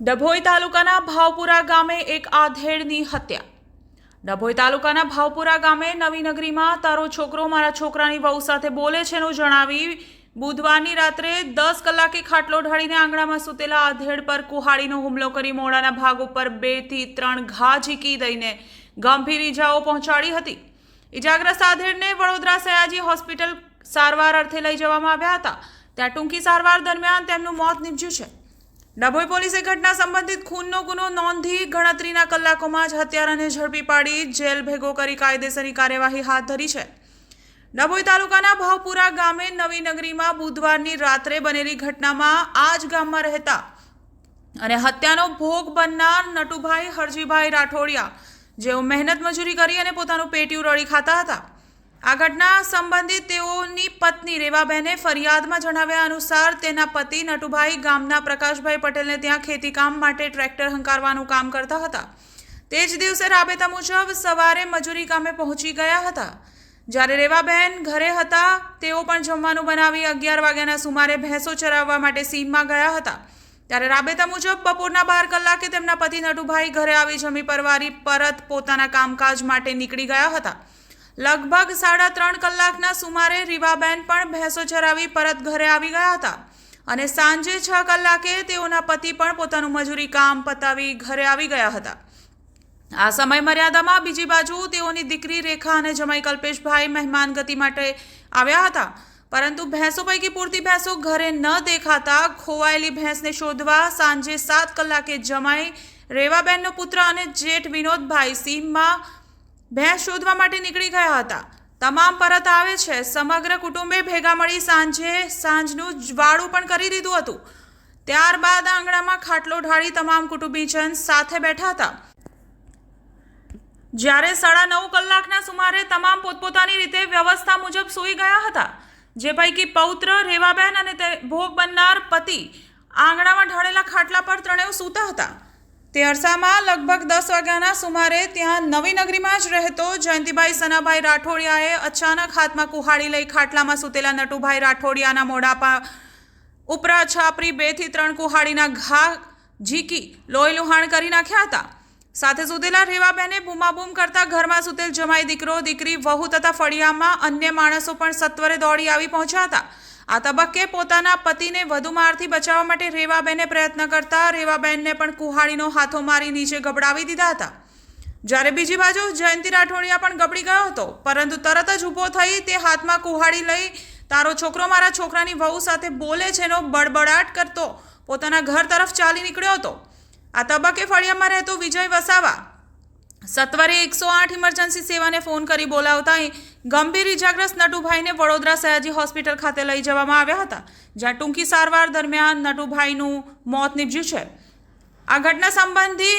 ડભોઈ તાલુકાના ભાવપુરા ગામે એક આધેડની હત્યા. ડભોઈ તાલુકાના ભાવપુરા ગામે નવી નગરીમાં તારો છોકરો મારા છોકરાની વહુ સાથે બોલે છેનું જણાવી બુધવારની રાત્રે દસ કલાકે ખાટલો ઢાળીને આંગણામાં સૂતેલા આધેડ પર કુહાડીનો હુમલો કરી મોડાના ભાગ ઉપર બેથી ત્રણ ઘા ઝીકી દઈને ગંભીર ઈજાઓ પહોંચાડી હતી. ઈજાગ્રસ્ત આધેડને વડોદરા સયાજી હોસ્પિટલ સારવાર અર્થે લઈ જવામાં આવ્યા હતા. ત્યાં ટૂંકી સારવાર દરમિયાન તેમનું મોત નીપજ્યું છે. ડભોઈ પોલીસે ઘટના સંબંધિત ખૂનનો ગુનો નોંધી ગણતરીના કલાકોમાં જ હત્યારાને ઝડપી પાડી જેલ ભેગો કરી કાયદેસરની કાર્યવાહી હાથ ધરી છે. ડભોઈ તાલુકાના ભાવપુરા ગામે નવી નગરીમાં બુધવારની રાત્રે બનેલી ઘટનામાં આ જ ગામમાં રહેતા અને હત્યાનો ભોગ બનનાર નટુભાઈ હરજીભાઈ રાઠોડિયા, જેઓ મહેનત મજૂરી કરી અને પોતાનું પેટીયું રળી ખાતા હતા. આ ઘટના સંબંધિત તેઓની પત્ની રેવાબહેને ફરિયાદમાં જણાવ્યા અનુસાર તેના પતિ નટુભાઈ ગામના પ્રકાશભાઈ પટેલને ત્યાં ખેતીકામ માટે ટ્રેક્ટર હંકારવાનું કામ કરતા હતા. તે જ દિવસે રાબેતા મુજબ સવારે મજૂરી કામે પહોંચી ગયા હતા. જ્યારે રેવાબહેન ઘરે હતા, તેઓ પણ જમવાનું બનાવી અગિયાર વાગ્યાના સુમારે ભેંસો ચરાવવા માટે સીમમાં ગયા હતા. ત્યારે રાબેતા મુજબ બપોરના બાર કલાકે તેમના પતિ નટુભાઈ ઘરે આવી જમી પરવારી પરત પોતાના કામકાજ માટે નીકળી ગયા હતા. લગભગ સાડા ત્રણ કલાકના સુમારે રીવાબેન પણ ભેંસો ચરાવી પરત ઘરે આવી ગયા હતા અને સાંજે છ કલાકે તેઓના પતિ પણ પોતાનું મજૂરી કામ પતાવી ઘરે આવી ગયા હતા. આ સમય મર્યાદામાં બીજી બાજુ તેઓની દીકરી રેખા અને જમાઈ કલ્પેશભાઈ મહેમાન ગતિ માટે આવ્યા હતા. પરંતુ ભેંસો પૈકી પૂરતી ભેંસો ઘરે ન દેખાતા ખોવાયેલી ભેંસને શોધવા સાંજે સાત કલાકે જમાઈ રેવાબેનનો પુત્ર અને જેઠ વિનોદભાઈ સીમમાં ભેંસ શોધવા માટે નીકળી ગયા હતા. તમામ પરત આવે છે. સમગ્ર કુટુંબે ભેગા મળી સાંજે સાંજનું જ્વાળું પણ કરી દીધું હતું. ત્યારબાદ આંગણામાં ખાટલો ઢાળી તમામ કુટુંબીજન સાથે બેઠા હતા. જ્યારે સાડા નવ કલાકના સુમારે તમામ પોતપોતાની રીતે વ્યવસ્થા મુજબ સૂઈ ગયા હતા, જે પૈકી પૌત્ર, રેવાબેન અને તે ભોગ બનનાર પતિ આંગણામાં ઢાળેલા ખાટલા પર ત્રણેય સૂતા હતા. તે અરસામાં લગભગ દસ વાગ્યાના સુમારે ત્યાં નવી નગરીમાં જ રહેતો જયંતિભાઈ સનાભાઈ રાઠોડિયાએ અચાનક હાથમાં કુહાડી લઈ ખાટલામાં સૂતેલા નટુભાઈ રાઠોડિયાના મોઢા પર ઉપરા છાપરી બેથી ત્રણ કુહાડીના ઘા ઝીકી, લોહી લુહાણ કરી નાખ્યા હતા. સાથે સુતેલા રેવાબેને બૂમાબૂમ કરતા ઘરમાં સુતેલ જમાઈ દીકરો, દીકરી વહુ તથા ફળિયામાં અન્ય માણસો પણ સત્વરે દોડી આવી પહોંચ્યા હતા. આ તબક્કે પોતાના પતિને વધુ મારથી બચાવવા માટે રેવાબેને પ્રયત્ન કરતા રેવાબેનને પણ કુહાડીનો હાથો મારી નીચે ગબડાવી દીધા હતા. જ્યારે બીજી બાજુ જયંતિ રાઠોડિયા પણ ગબડી ગયો હતો, પરંતુ તરત જ ઊભો થઈ તે હાથમાં કુહાડી લઈ તારો છોકરો મારા છોકરાની વહુ સાથે બોલે છે એનો બડબડાટ કરતો પોતાના ઘર તરફ ચાલી નીકળ્યો હતો. આ તબક્કે ફળિયામાં રહેતો વિજય વસાવા સત્વરે એકસો આઠ ઇમરજન્સી સેવાને ફોન કરી બોલાવતા ગંભીર ઇજાગ્રસ્ત નટુભાઈને વડોદરા સયાજી હોસ્પિટલ ખાતે લઈ જવામાં આવ્યા હતા, જ્યાં ટૂંકી સારવાર દરમિયાન નટુભાઈનું મોત નીપજ્યું છે. આ ઘટના સંબંધી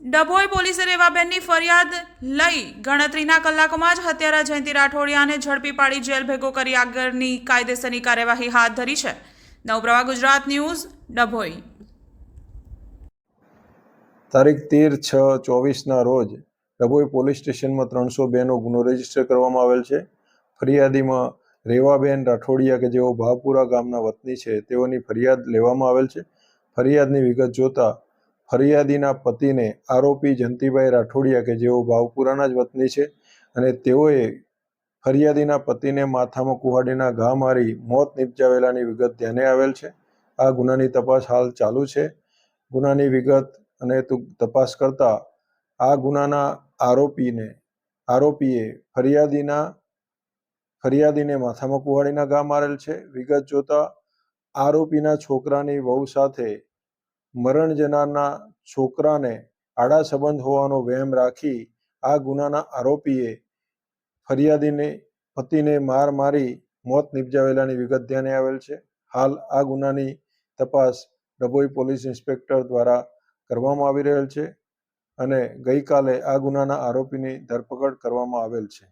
ડભોઈ પોલીસે રેવાબેનની ફરિયાદ લઈ ગણતરીના કલાકોમાં જ હત્યારા જયંતિ રાઠોડિયાને ઝડપી પાડી જેલ ભેગો કરી આગળની કાયદેસરની કાર્યવાહી હાથ ધરી છે. નવપ્રવાહ ગુજરાત ન્યૂઝ, ડભોઈ. તારીખ તેર છ ચોવીસના રોજ ડભોઈ પોલીસ સ્ટેશનમાં ત્રણસો બેનો ગુનો રજિસ્ટર કરવામાં આવેલ છે. ફરિયાદીમાં રેવાબેન રાઠોડિયા કે જેઓ ભાવપુરા ગામના વતની છે, તેઓની ફરિયાદ લેવામાં આવેલ છે. ફરિયાદની વિગત જોતા ફરિયાદીના પતિને આરોપી જંતીભાઈ રાઠોડિયા કે જેઓ ભાવપુરાના જ વતની છે અને તેઓએ ફરિયાદીના પતિને માથામાં કુહાડીના ઘા મારી મોત નિપજાવેલાની વિગત ધ્યાને આવેલ છે. આ ગુનાની તપાસ હાલ ચાલુ છે. ગુનાની વિગત અને તપાસ કરતા આ ગુનાના આરોપીને, આરોપીએ ફરિયાદીના, ફરિયાદીને માથામાં કુહાડીના ઘા મારેલ છે. વિગત જોતા, આરોપીના છોકરાની વહુ સાથે મરણ જનારના છોકરાને આડા સંબંધ હોવાનો વહેમ રાખી, આ ગુનાના આરોપીએ ફરિયાદીને, પતિને માર મારી મોત નિપજાવેલાની વિગત ધ્યાને આવેલ છે. હાલ આ ગુનાની તપાસ ડભોઈ પોલીસ ઇન્સ્પેક્ટર દ્વારા કરવામાં આવી રહેલ છે. અને ગઈકાલે આ ગુનાના આરોપીની ધરપકડ કરવામાં આવેલ છે.